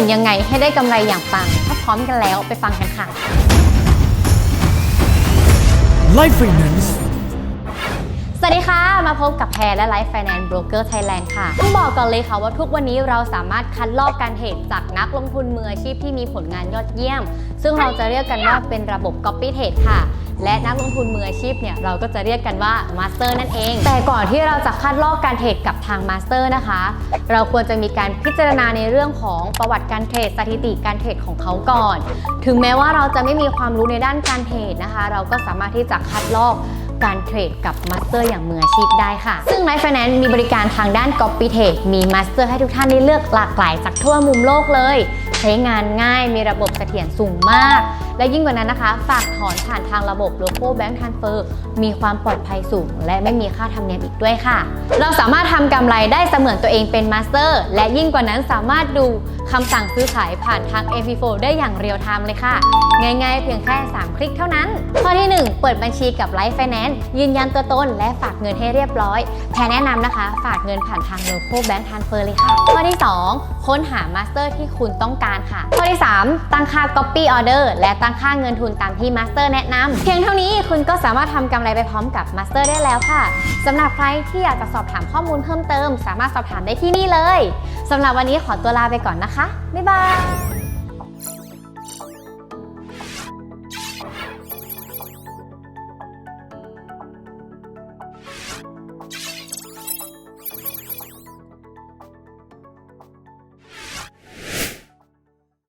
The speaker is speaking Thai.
นยังไงให้ได้กำไรอย่างปัง ถ้าพร้อมกันแล้วไปฟังกันค่ะ Life Finance วัสดีค่ะ มาพบกับแพรและ Life Finance Broker Thailand ค่ะ ต้องบอกก่อนเลยค่ะว่าทุกวันนี้เราสามารถคัดลอกการเทรดจากนักลงทุนมืออาชีพที่มีผลงานยอดเยี่ยม ซึ่งเราจะเรียกกันว่าเป็นระบบ Copy Trade ค่ะ และนักลงทุนมืออาชีพเนี่ยเราก็จะเรียกกันว่า Master นั่นเอง แต่ก่อนที่เราจะคัดลอกการเทรดกับทาง Master นะคะ เราควรจะมีการพิจารณาในเรื่องของประวัติการเทรดสถิติการเทรดของเขาก่อน ถึงแม้ว่าเราจะไม่มีความรู้ในด้านการเทรดนะคะ เราก็สามารถที่จะคัดลอก การเทรดกับมาสเตอร์อย่างมืออาชีพได้ค่ะ ซึ่ง Life Finance มีบริการทางด้าน Copy Trade มีมาสเตอร์ให้ทุกท่านได้เลือกหลากหลายจากทั่วมุมโลกเลย ใช้งานง่ายมีระบบเสถียรสูงมาก และยิ่งกว่านั้นนะคะ ฝากถอนผ่านทางระบบ Local Bank Transfer มีความปลอดภัยสูง และไม่มีค่าธรรมเนียมอีกด้วยค่ะ เราสามารถทำกำไรได้เสมือนตัวเองเป็นมาสเตอร์และยิ่งกว่านั้นสามารถดูคำสั่งซื้อขายผ่านทาง MP4 ได้อย่างเรียลไทม์เลยค่ะ ง่ายๆ เพียงแค่ 3 คลิกเท่านั้น ข้อที่ 1 เปิดบัญชีกับ Life Finance ยืนยันตัวตนและฝากเงินให้เรียบร้อย แพรแนะนำนะคะ ฝากเงินผ่านทาง Local Bank Transfer เลยค่ะ ข้อที่ 2 ค้นหา Master ที่คุณต้องการค่ะ ข้อที่ 3 ตั้งค่า Copy Order และตั้งค่าเงินทุนตามที่ Master แนะนำเพียงเท่านี้คุณก็สามารถทำกำไรไปพร้อมกับ Master ได้แล้วค่ะสำหรับใครที่อยากจะสอบถามข้อมูลเพิ่มเติม สามารถสอบถามได้ที่นี่เลยสำหรับวันนี้ขอตัวลาไปก่อนนะคะ บ๊ายบาย